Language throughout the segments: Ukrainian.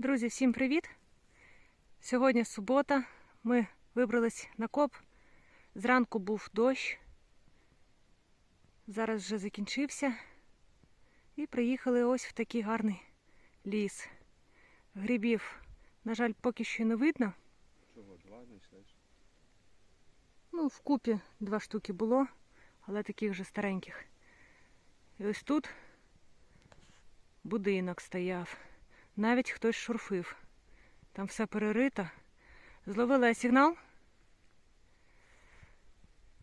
Друзі, всім привіт! Сьогодні субота. Ми вибрались на коп. Зранку був дощ. Зараз вже закінчився. І приїхали ось в такий гарний ліс. Грибів, на жаль, поки що не видно. Чого, два знайшли? Ну, вкупі два штуки було, але таких вже стареньких. І ось тут будинок стояв. Навіть хтось шурфив. Там все перерито. Зловила я сигнал.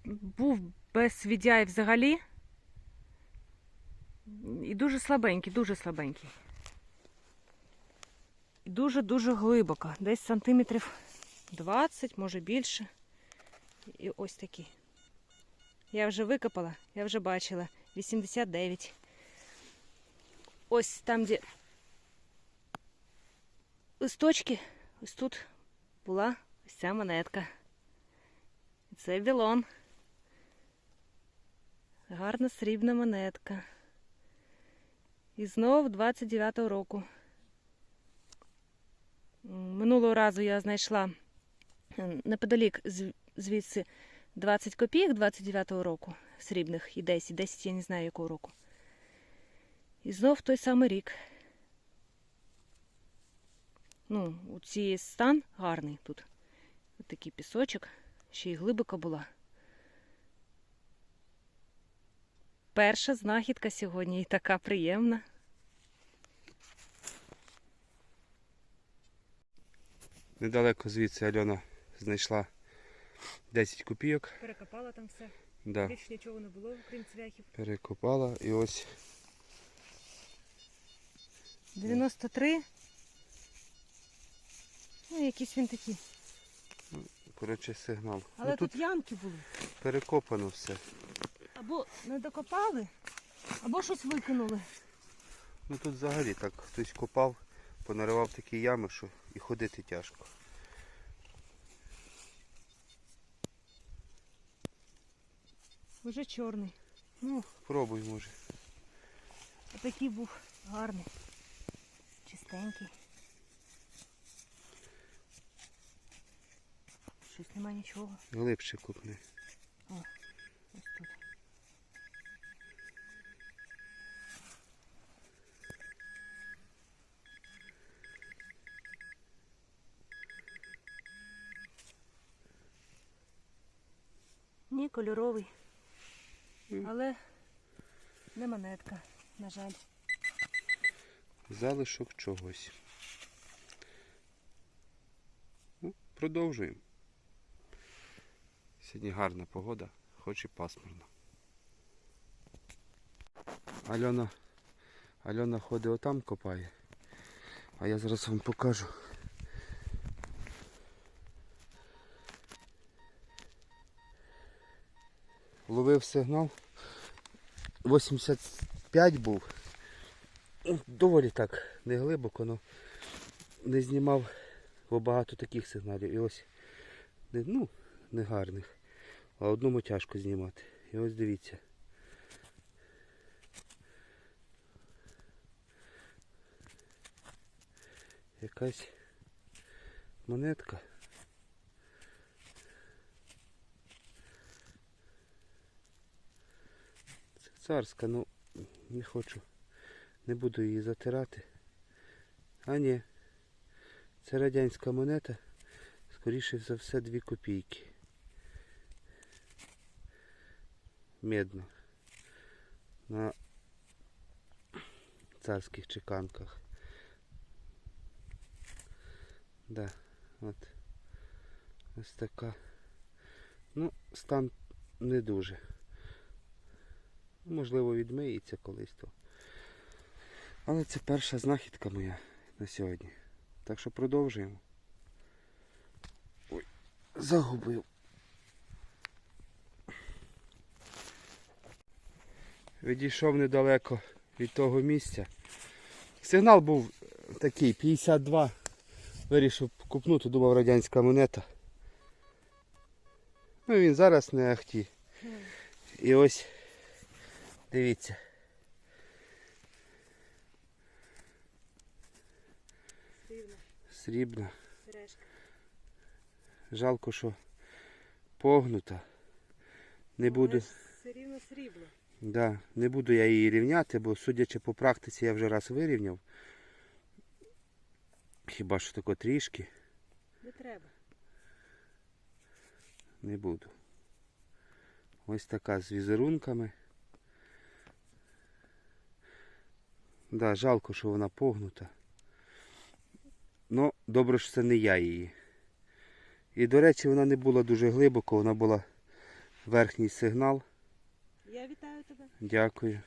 Був без віддяй взагалі. І дуже слабенький, дуже слабенький. Дуже-дуже глибоко. Десь сантиметрів 20, може більше. І ось такі. Я вже викопала, я вже бачила. 89. Ось там, де листочки, ось тут була ось ця монетка. Це білон. Гарна срібна монетка. І знов 29-го року. Минулого разу я знайшла е, неподалік звідси 20 копійок 29-го року срібних і 10. 10 я не знаю якого року. І знов той самий рік. Ну, у цієї стан гарний тут. Ось такий пісочок, ще й глибока була. Перша знахідка сьогодні і така приємна. Недалеко звідси Альона знайшла 10 копійок. Перекопала там все. Да. Більше нічого не було, крім цвяхів. Перекопала і ось 93. Ну, якийсь він такий. коротше сигнал. Але ну, тут... тут ямки були. перекопано все. Або не докопали, або щось викинули. Ну тут взагалі так хтось копав, понаривав такі ями, що і ходити тяжко. Вже чорний. Ну, пробуй може. А такий був гарний. Чистенький. Щось нема нічого. Глибше купни. О, Ось тут. Ні, кольоровий. Але не монетка, на жаль. Залишок чогось. Ну, продовжуємо. Сьогодні гарна погода, хоч і пасмурно. Альона, Альона ходить отам копає, а я зараз вам покажу. Ловив сигнал. 85 був. Ну, Доволі так, не глибоко, але не знімав бо багато таких сигналів. І ось ну, не гарних. А одному тяжко знімати. І ось дивіться. Якась монетка. Це царська, ну не хочу. Не буду її затирати. А ні. Це радянська монета. Скоріше за все 2 копійки. Медна. На царських чеканках. Да, от. Ось така. Ну, стан не дуже. Можливо, відмиється колись то. Але це перша знахідка моя на сьогодні. Так що продовжуємо. Ой, загубив. Відійшов недалеко від того місця. Сигнал був такий 52. Вирішив купнути, думав радянська монета. Ну він зараз не ахті. І ось дивіться. Дивно. Срібна. Жалко, що погнута. Не буду, Все рівно срібло. Да, не буду я її рівняти, бо судячи по практиці, я вже раз вирівняв. Хіба що тако трішки. Не треба. Не буду. Ось така з візерунками. Да, жалко, що вона погнута. Ну, добре, що це не я її. І, до речі, вона не була дуже глибоко, вона була верхній сигнал. Я вітаю тебе. Дякую.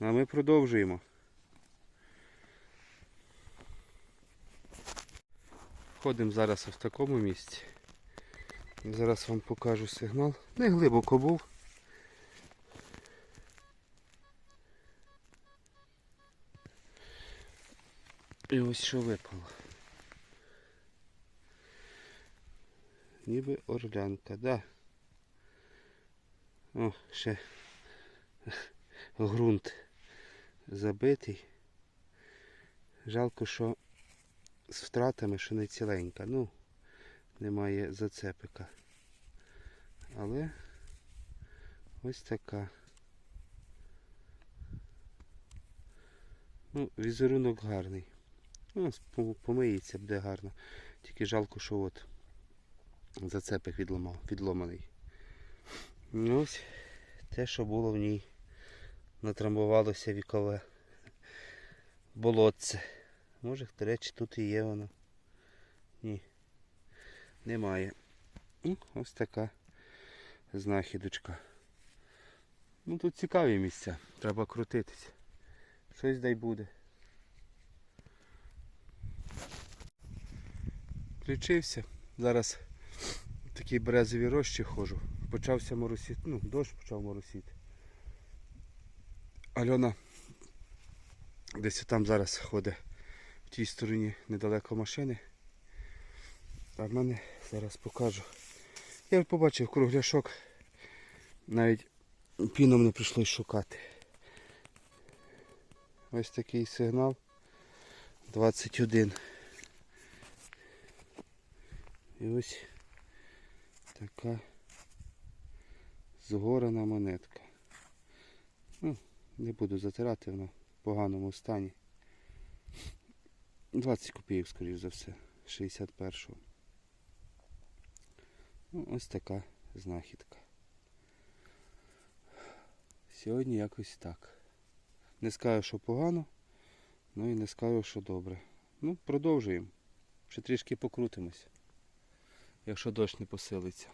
Ну, А ми продовжуємо. Ходимо зараз в такому місці. Зараз вам покажу сигнал. Не глибоко був. І ось що випало. Ніби орлянка, да. О, ще ґрунт забитий. Жалко, що з втратами, що не ціленька. Ну, немає зацепика. Але ось така. Ну, візерунок гарний. Ну, помиється буде гарно. Тільки жалко, що от зацепик відломаний. Ну, ось те, що було в ній натрамбувалося вікове болотце. Може, до речі, тут і є воно. Ні. Немає. Ну, ось така знахідочка. Ну тут цікаві місця. Треба крутитися. Щось дай буде. Включився. Зараз в такій березовій рощі ходжу. Почався моросіти. Ну, дощ почав моросіти. Альона десь там зараз ходить в тій стороні недалеко машини. А в мене зараз покажу. Я побачив кругляшок. Навіть піном не прийшлось шукати. Ось такий сигнал 21. І ось така згорена монетка. Ну, не буду затирати, вона в поганому стані. 20 копійок, скоріш за все, 61-го. Ну, ось така знахідка. Сьогодні якось так. Не скажу, що погано, ну і не скажу, що добре. Ну, продовжуємо. Ще трішки покрутимось, якщо дощ не посилиться.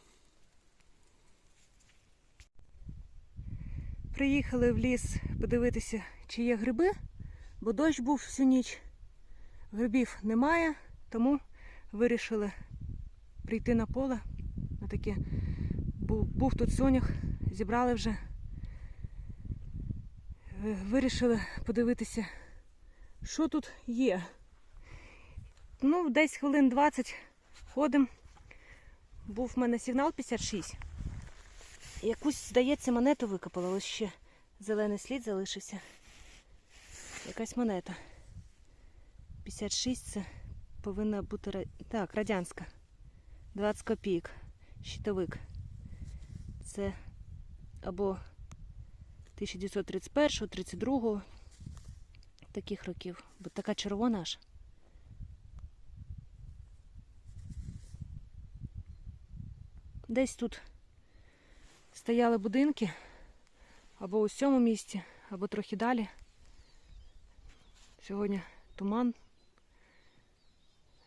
Приїхали в ліс подивитися, чи є гриби, бо дощ був всю ніч. Грибів немає, тому вирішили прийти на поле. На таке був, був тут сонях, зібрали вже. Е, Вирішили подивитися, що тут є. Ну, десь хвилин 20 ходимо. Був в мене сигнал 56. Якусь, здається, монету викопала, ось ще зелений слід залишився. Якась монета. 56 це повинна бути так, радянська. 20 копійок. Щитовик. Це або 1931, 32 таких років. Бо така червона аж. Десь тут стояли будинки або у цьому місці, або трохи далі. Сьогодні туман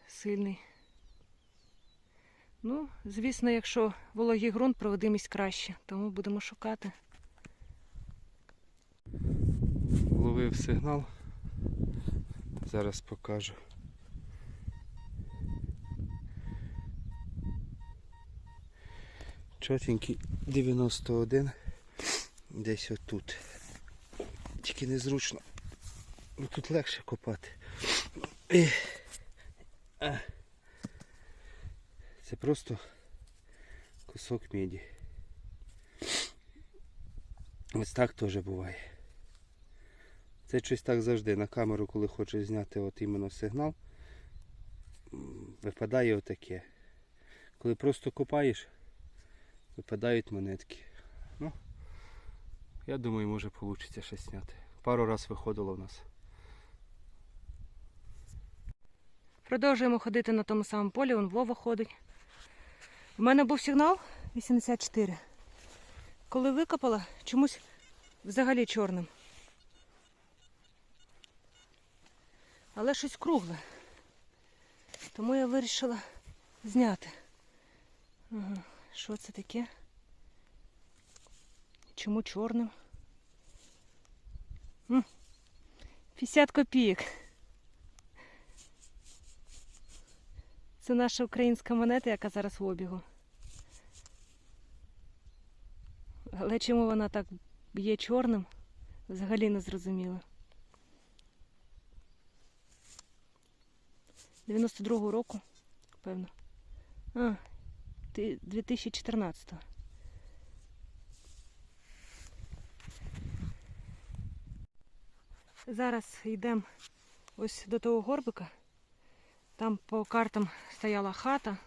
сильний. Ну, звісно, якщо вологий ґрунт, проводимість краще, тому будемо шукати. Ловив сигнал. Зараз покажу. Чотенький 91. Десь отут. Тільки незручно. Тут легше копати. Це просто кусок міді. Ось так теж буває. Це щось так завжди на камеру, коли хочеш зняти от іменно сигнал. випадає отаке. Коли просто копаєш, випадають монетки. Ну, я думаю, може вийде щось зняти. Пару раз виходило в нас. Продовжуємо ходити на тому самому полі, он Вова ходить. У мене був сигнал 84. Коли викопала, чомусь взагалі чорним. Але щось кругле. Тому я вирішила зняти. Ага. Що це таке? Чому чорним? 50 копійок. Це наша українська монета, яка зараз в обігу. Але чому вона так є чорним, взагалі не зрозуміло. 92-го року, певно. А, ти- 2014-го. Зараз йдемо ось до того горбика. Там по картам стояла хата.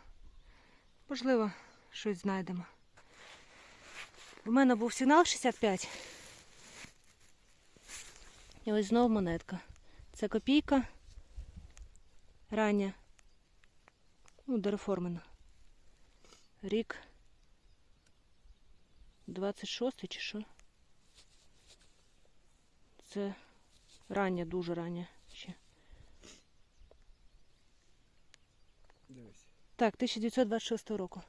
Можливо, щось знайдемо. У мене був сигнал 65. І ось знову монетка. Це копійка. Рання. Ну, дореформена. Рік. 26 чи що? Це рання, дуже рання ще. Дивись. Так, 1926 року.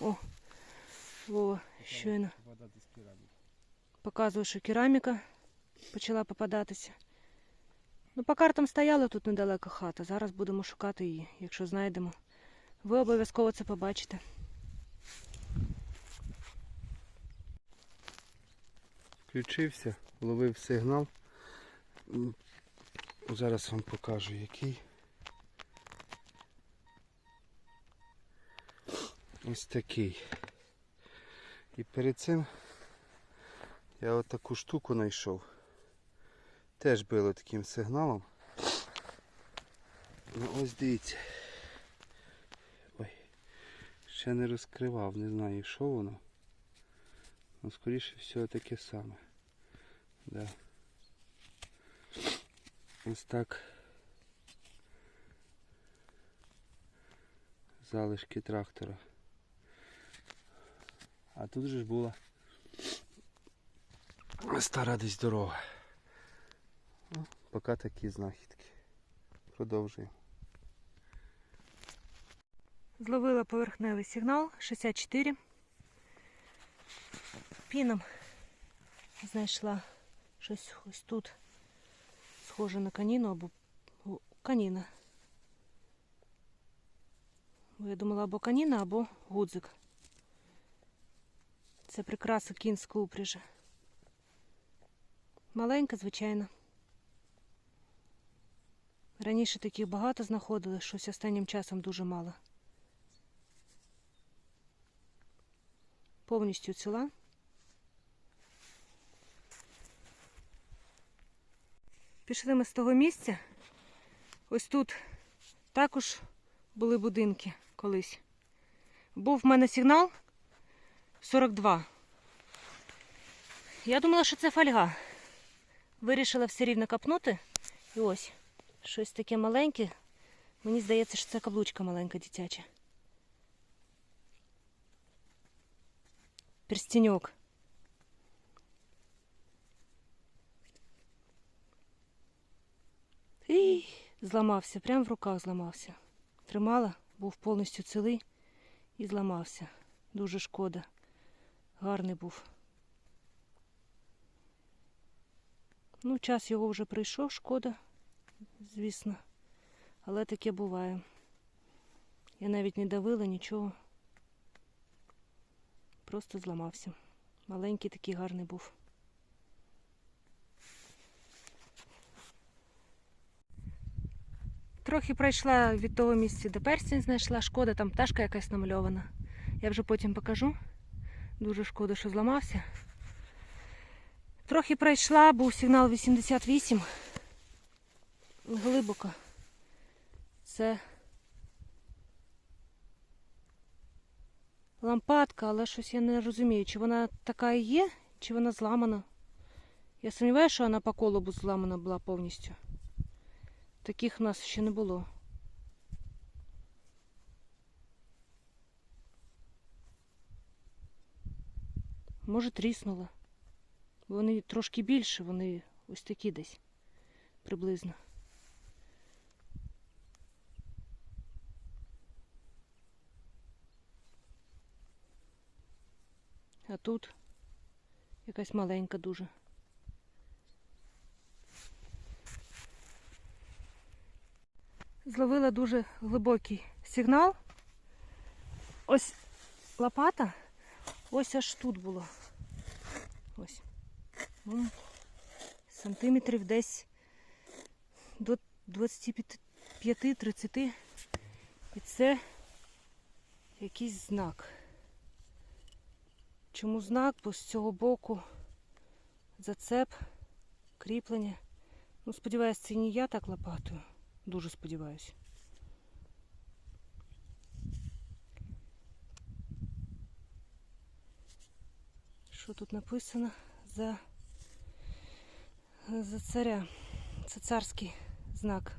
О, Вова, щойно показує, що кераміка почала попадатися. Ну, по картам стояла тут недалеко хата. Зараз будемо шукати її, якщо знайдемо. Ви обов'язково це побачите. Включився, ловив сигнал. Зараз вам покажу який. Ось такий. І перед цим я от штуку знайшов. Теж било таким сигналом. Ну ось дивіться. Ще не розкривав, не знаю, що воно. Ну, скоріше всього таке саме. Да. Ось так. Залишки трактора. А тут же ж була стара десь дорога. Ну, поки такі знахідки. Продовжуємо. Зловила поверхневий сигнал 64. Піном знайшла щось ось тут. Схоже на каніну або каніна. Я думала або каніна, або гудзик. Це прикраса кінської упряжі. Маленька, звичайно. Раніше таких багато знаходили, щось останнім часом дуже мало. Повністю ціла. Пішли ми з того місця. Ось тут також були будинки колись. Був в мене сигнал 42. Я думала, що це фольга. Вирішила все рівно капнути. І ось щось таке маленьке. Мені здається, що це каблучка маленька дитяча. Перстенек. І зламався, прямо в руках зламався. Тримала, був повністю цілий і зламався. Дуже шкода. Гарний був. Ну, час його вже прийшов, шкода, звісно. Але таке буває. Я навіть не давила нічого просто зламався. Маленький такий гарний був. Трохи пройшла від того місця, де перстень знайшла. Шкода, там пташка якась намальована. Я вже потім покажу. Дуже шкода, що зламався. Трохи пройшла, був сигнал 88. Глибоко. Це лампадка, але щось я не розумію, чи вона така і є, чи вона зламана. Я сумніваюся, що вона по колобу зламана була повністю. Таких в нас ще не було. Може, тріснула. Вони трошки більше, вони ось такі десь приблизно. А тут якась маленька дуже. Зловила дуже глибокий сигнал. Ось лопата, ось аж тут було. Ось. М, Сантиметрів десь до 25-30. І це якийсь знак. Чому знак? Бо з цього боку зацеп, кріплення. Ну, сподіваюсь, це не я так лопатою. Дуже сподіваюся. Що тут написано за, за царя? Це царський знак.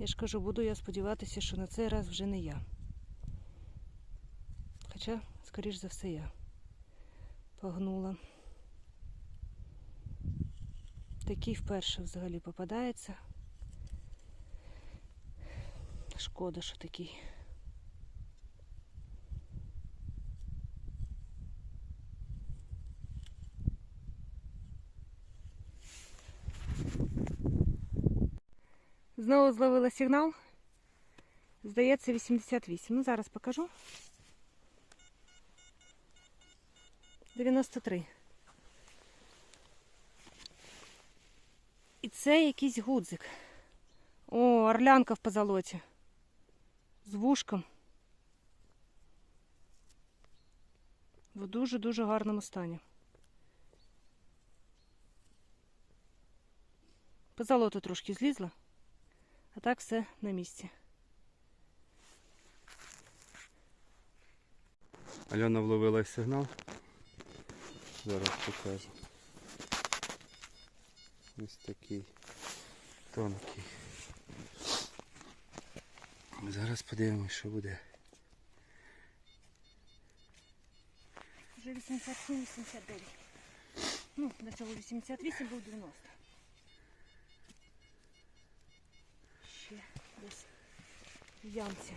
Я ж кажу, буду я сподіватися, що на цей раз вже не я. Хоча, скоріш за все, я погнула. Такий вперше взагалі попадається. Шкода, що такий. Знову зловила сигнал. Здається, 88. Ну, зараз покажу. 93. І це якийсь гудзик. О, орлянка в позолоті. З вушком. В дуже-дуже гарному стані. Позолота трошки злізла, а так все на місці. Альона вловила сигнал. Зараз покажу. Ось такий тонкий. Зараз подивимось, що буде. Вже 87-89. Ну, до цього 88 був 90. В ямці.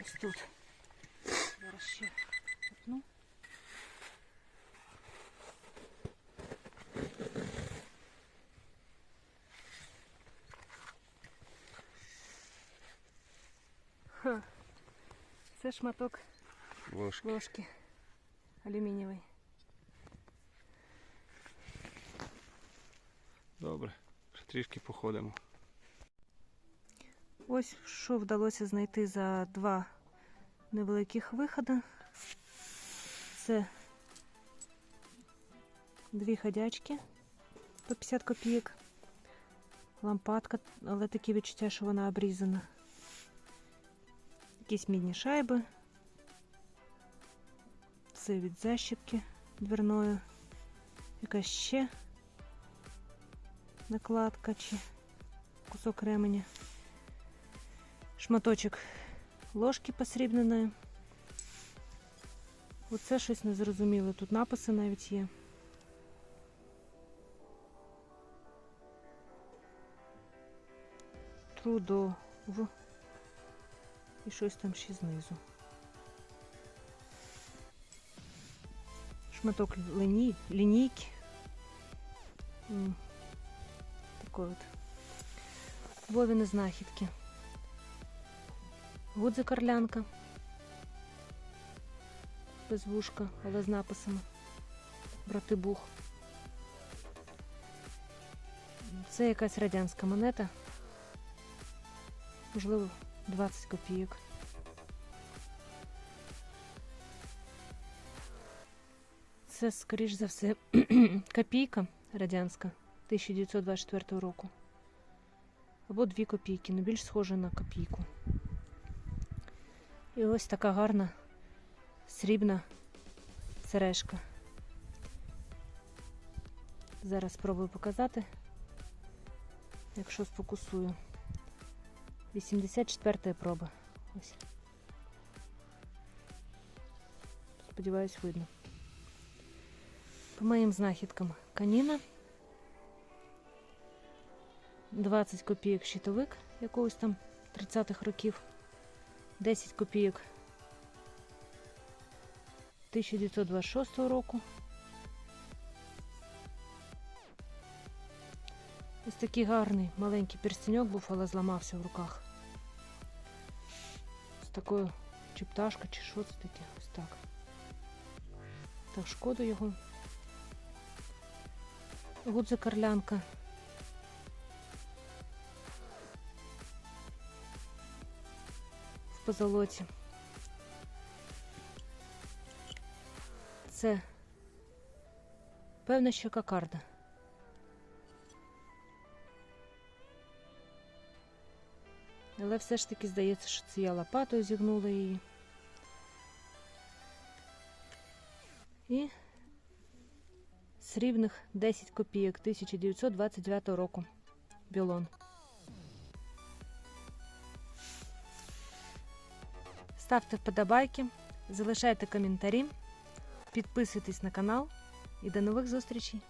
Ось тут. Це шматок Ложки. ложки алюмінієвої. Добре. Трішки походимо. Ось що вдалося знайти за два невеликих виходи. Це дві ходячки по 50 копійок. Лампадка, але таке відчуття, що вона обрізана. Якісь мідні шайби. Це від защіпки дверної. Якась ще накладка чи кусок ременя шматочок ложки посрібненої. Оце щось незрозуміле. Тут написи навіть є. Трудов. І щось там ще знизу. Шматок лині... лінійки. Такої от. Вовіни знахідки. Гудзик орлянка. Без вушка, але з написами. Брати Бух. Це якась радянська монета. Можливо, 20 копійок. Це, скоріш за все, копійка радянська 1924 року. Або 2 копійки, ну більш схоже на копійку. І ось така гарна срібна сережка. Зараз спробую показати, якщо сфокусую. 84 проба. Ось. Сподіваюсь, видно. По моїм знахідкам каніна. 20 копійок щитовик якогось там 30-х років. 10 копійок 1926 року. Такий гарний маленький перстеньок був, але зламався в руках. З такою чи пташка, чи що це таке? Ось так. Так, шкода його. Гудзик орлянка. В позолоті. Це певно, що кокарда. Але все ж таки здається, що це я лопатою зігнула її. І срібних 10 копійок 1929 року. Білон. Ставте вподобайки, залишайте коментарі, підписуйтесь на канал і до нових зустрічей!